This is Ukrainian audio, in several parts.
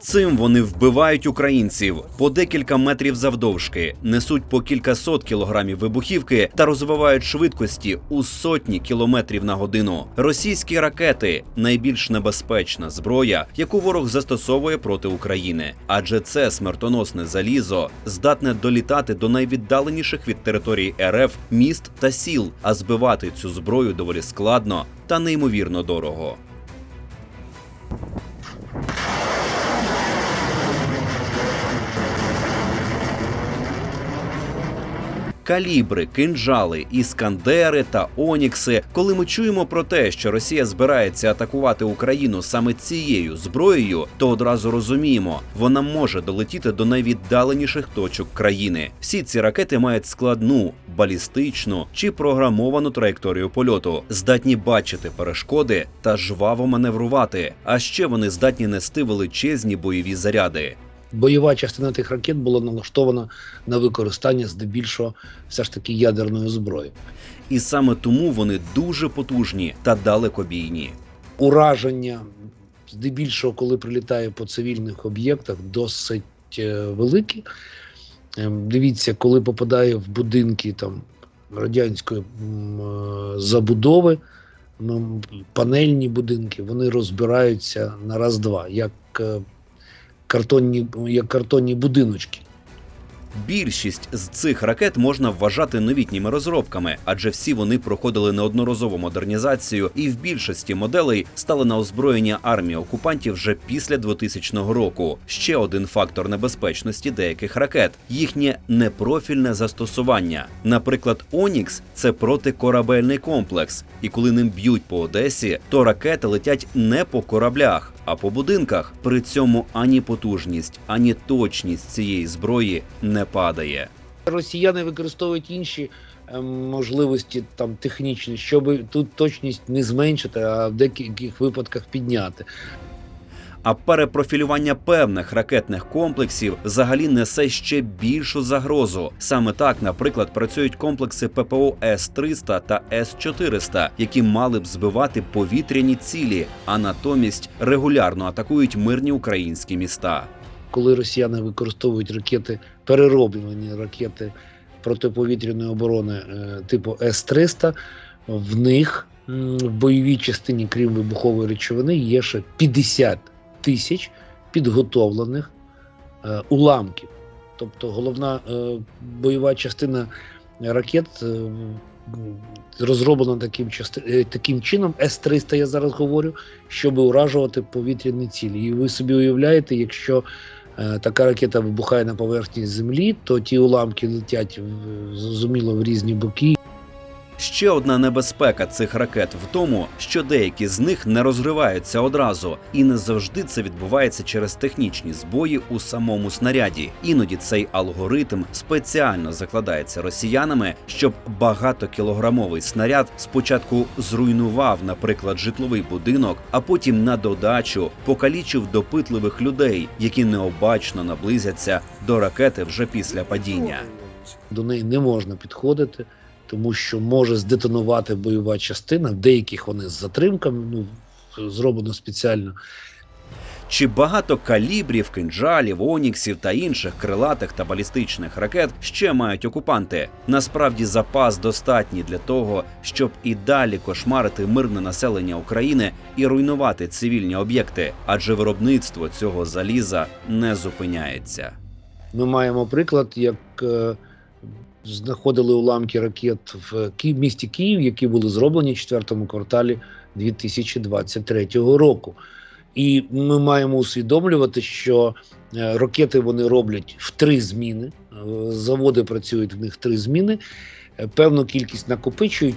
Цим вони вбивають українців по декілька метрів завдовжки, несуть по кількасот кілограмів вибухівки та розвивають швидкості у сотні кілометрів на годину. Російські ракети найбільш небезпечна зброя, яку ворог застосовує проти України, адже це смертоносне залізо здатне долітати до найвіддаленіших від території РФ міст та сіл, а збивати цю зброю доволі складно та неймовірно дорого. Калібри, кинджали, іскандери та онікси. Коли ми чуємо про те, що Росія збирається атакувати Україну саме цією зброєю, то одразу розуміємо, вона може долетіти до найвіддаленіших точок країни. Всі ці ракети мають складну, балістичну чи програмовану траєкторію польоту, здатні бачити перешкоди та жваво маневрувати. А ще вони здатні нести величезні бойові заряди. Бойова частина тих ракет була налаштована на використання здебільшого все ж таки ядерної зброї. І саме тому вони дуже потужні та далекобійні. Ураження, здебільшого, коли прилітає по цивільних об'єктах, досить е, великі. Ем, Дивіться, коли попадає в будинки там радянської е, забудови, панельні будинки, вони розбираються на раз-два, як е, картонні, як картонні будиночки. Більшість з цих ракет можна вважати новітніми розробками, адже всі вони проходили неодноразову модернізацію і в більшості моделей стали на озброєння армії окупантів вже після 2000 року. Ще один фактор небезпечності деяких ракет їхнє непрофільне застосування. Наприклад, Онікс це протикорабельний комплекс, і коли ним б'ють по Одесі, то ракети летять не по кораблях, а по будинках. При цьому ані потужність, ані точність цієї зброї не падає. Росіяни використовують інші ем, можливості там технічні, щоб тут точність не зменшити, а в деяких випадках підняти. А перепрофілювання певних ракетних комплексів взагалі несе ще більшу загрозу. Саме так, наприклад, працюють комплекси ППО С-300 та С-400, які мали б збивати повітряні цілі, а натомість регулярно атакують мирні українські міста. Коли росіяни використовують ракети, перероблені ракети протиповітряної оборони е, типу С-300, в них в бойовій частині, крім вибухової речовини, є ще 50 тисяч підготовлених е, уламків. Тобто головна е, бойова частина ракет е, розроблена таким, части, е, таким чином, С-300 я зараз говорю, щоб уражувати повітряні цілі. І ви собі уявляєте, якщо е, така ракета вибухає на поверхні землі, то ті уламки летять зрозуміло в різні боки, Ще одна небезпека цих ракет в тому, що деякі з них не розриваються одразу, і не завжди це відбувається через технічні збої у самому снаряді. Іноді цей алгоритм спеціально закладається росіянами, щоб багатокілограмовий снаряд спочатку зруйнував, наприклад, житловий будинок, а потім на додачу покалічив допитливих людей, які необачно наблизяться до ракети вже після падіння. до неї не можна підходити, тому що може здетонувати бойова частина. В деяких вони з затримками, ну зроблено спеціально. Чи багато калібрів, кинджалів, оніксів та інших крилатих та балістичних ракет ще мають окупанти? Насправді запас достатній для того, щоб і далі кошмарити мирне населення України і руйнувати цивільні об'єкти, адже виробництво цього заліза не зупиняється. Ми маємо приклад, як е, знаходили уламки ракет в місті Київ, які були зроблені в четвертому кварталі 2023 року. І ми маємо усвідомлювати, що е, ракети вони роблять в три зміни. Е, Заводи працюють в них три зміни, е, певну кількість накопичують.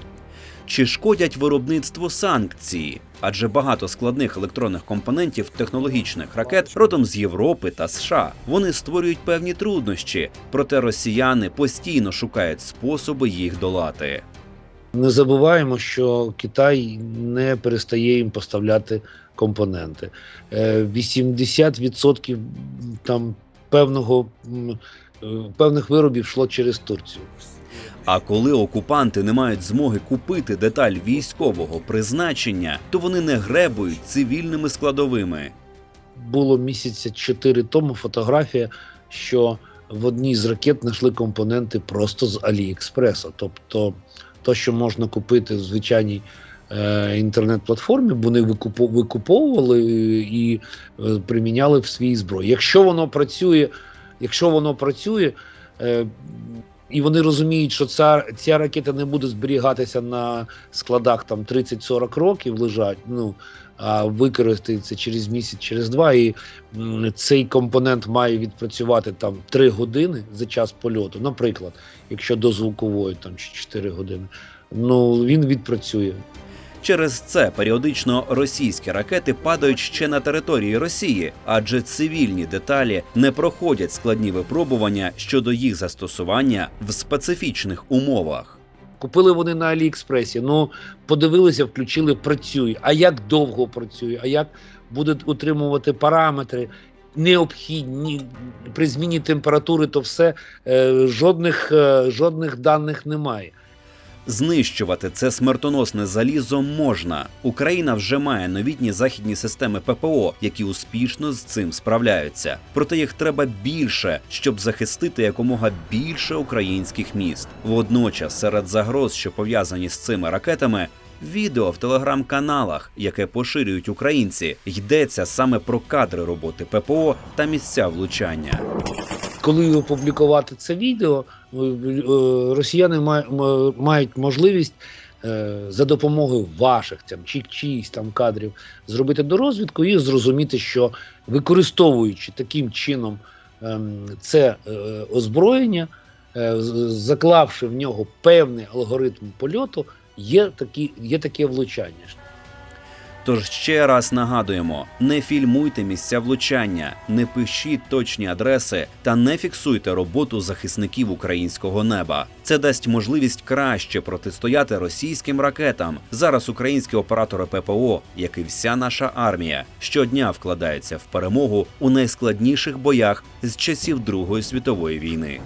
Чи шкодять виробництву санкції? Адже багато складних електронних компонентів технологічних ракет родом з Європи та США. Вони створюють певні труднощі, проте росіяни постійно шукають способи їх долати. Не забуваємо, що Китай не перестає їм поставляти компоненти. Е, 80% там певного е, певних виробів йшло через Турцію. А коли окупанти не мають змоги купити деталь військового призначення, то вони не гребують цивільними складовими. було місяця 4 тому фотографія, що в одній з ракет знайшли компоненти просто з Аліекспреса. Тобто, то, що можна купити в звичайній е, інтернет-платформі, вони викупо- викуповували і е, приміняли в свій зброї. Якщо воно працює, якщо воно працює, е, і вони розуміють, що ця, ця ракета не буде зберігатися на складах там 30-40 років лежать, ну а використається через місяць, через два, і м, цей компонент має відпрацювати там 3 години за час польоту. Наприклад, якщо до звукової там чи 4 години, ну він відпрацює. Через це періодично російські ракети падають ще на території Росії, адже цивільні деталі не проходять складні випробування щодо їх застосування в специфічних умовах. Купили вони на Аліекспресі. Ну подивилися, включили, працює. А як довго працює? А як буде утримувати параметри? Необхідні при зміні температури, то все е, жодних, е, жодних даних немає. Знищувати це смертоносне залізо можна. Україна вже має новітні західні системи ППО, які успішно з цим справляються. Проте їх треба більше, щоб захистити якомога більше українських міст. Водночас, серед загроз, що пов'язані з цими ракетами. Відео в телеграм-каналах, яке поширюють українці, йдеться саме про кадри роботи ППО та місця влучання. Коли опублікувати це відео, е, е, росіяни мають можливість е, за допомогою ваших там, чи чиїсь там кадрів зробити дорозвідку і зрозуміти, що використовуючи таким чином ем, це озброєння, заклавши в нього певний алгоритм польоту, є, такі, є таке влучання. Тож ще раз нагадуємо: не фільмуйте місця влучання, не пишіть точні адреси та не фіксуйте роботу захисників українського неба. Це дасть можливість краще протистояти російським ракетам. Зараз українські оператори ППО, як і вся наша армія, щодня вкладаються в перемогу у найскладніших боях з часів Другої світової війни.